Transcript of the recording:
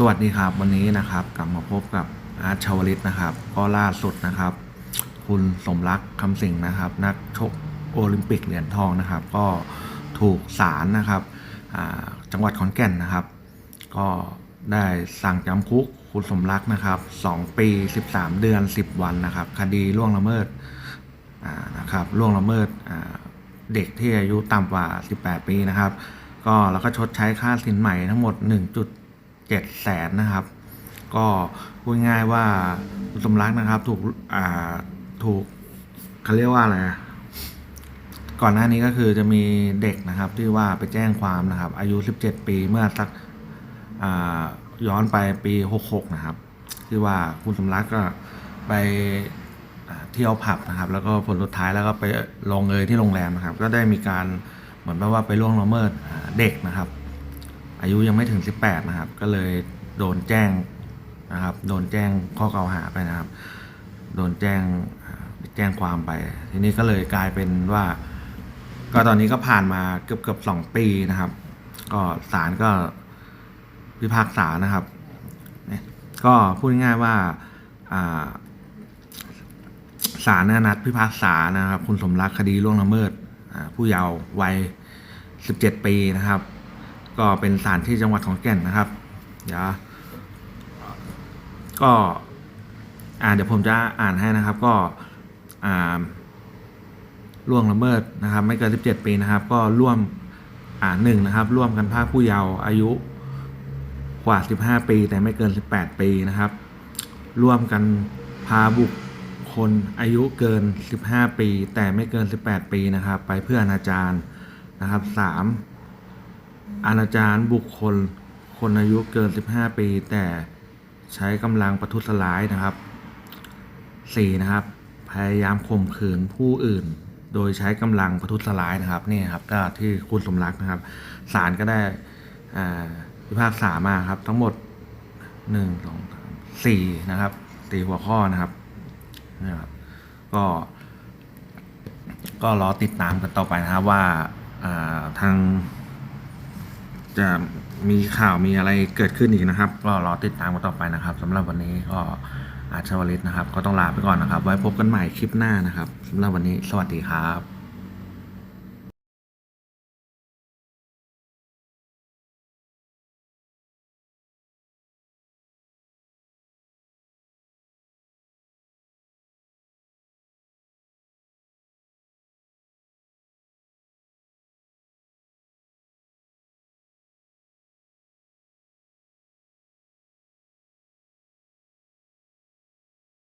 สวัสดีครับวันนี้นะครับกลับมาพบกับอาร์ตชาวลิตนะครับก็ล่าสุดนะครับ คุณสมรักคำสิงนะครับ นักชกโอลิมปิกเหรียญทองนะครับ ก็ถูกศาลนะครับจังหวัดขอนแก่นนะครับ ก็ได้สั่งจำคุกคุณสมรักนะครับ2ปี 13 เดือน 10 วันนะครับ คดีล่วงละเมิดนะครับล่วงละเมิดเด็กที่อายุต่ำกว่า 18 ปีนะครับ ก็แล้วก็ชดใช้ค่าสินใหม่ทั้งหมด 7แสนนะครับ ก็พูดง่ายว่าคุณสมรักนะครับ ถูกอ่าถูกเขาเรียกว่าอะไรก่อนหน้านี้ก็คือจะมีเด็กนะครับที่ว่าไปแจ้งความนะครับ อายุ 17 ปีเมื่อสักย้อนไปปี 66 นะครับที่ว่าคุณสมรักก็ไปเที่ยวผับนะครับ แล้วก็ผลสุดท้ายแล้วก็ไปลงเอยที่โรงแรมนะครับ ก็ได้มีการเหมือนแบบว่าไปล่วงละเมิดเด็กนะครับ อายุยังไม่ถึง 18 นะครับ ก็เลยโดนแจ้งนะครับ โดนแจ้งข้อกล่าวหาไปนะครับ โดนแจ้งแจ้งความไป ทีนี้ก็เลยกลายเป็นว่า ก็ตอนนี้ก็ผ่านมาเกือบเกือบสองปีนะครับ ก็ศาลก็พิพากษานะครับเนี่ยก็พูดง่ายๆว่าศาลเนี่ยนัดพิพากษานะครับ คุณสมรักคดีล่วงละเมิดผู้เยาว์วัย 17 ปีนะครับ ก็เป็นศาลที่จังหวัดขอนแก่นนะครับ เดี๋ยวก็อ่าเดี๋ยวผมจะอ่านให้นะครับก็อ่าล่วงละเมิดนะครับ ไม่เกิน 17 ปีนะครับ ก็ร่วมอ่าหนึ่งนะครับ ร่วมกันพากผู้เยาว์อายุกว่า 15 ปี แต่ไม่เกิน 18 ปีนะครับ ร่วมกันพาบุคคลอายุเกิน 15 ปี แต่ไม่เกิน 18 ปีนะครับ ไปเพื่ออนาจารนะครับ 3. อนาจารบุคคล คนอายุเกิน 15 ปี แต่ใช้กำลังประทุษร้ายนะครับ 4. นะครับ พยายามข่มขืนผู้อื่น โดยใช้กำลังประทุษร้ายนะครับนี่ครับก็ที่คุณสมรักนะครับศาลก็ได้พิพากษามาครับ ทั้งหมดหนึ่งสองสามสี่นะครับสี่หัวข้อนะครับนะครับ ก็ ก็รอติดตามกันต่อไปนะครับว่าอ่าทาง จะมีข่าวมีอะไรเกิดขึ้นอีกนะครับ ก็รอติดตามกันต่อไปนะครับสำหรับวันนี้ก็อาชวลิตนะครับ ก็ต้องลาไปก่อนนะครับ ไว้พบกันใหม่คลิปหน้านะครับสำหรับวันนี้สวัสดีครับ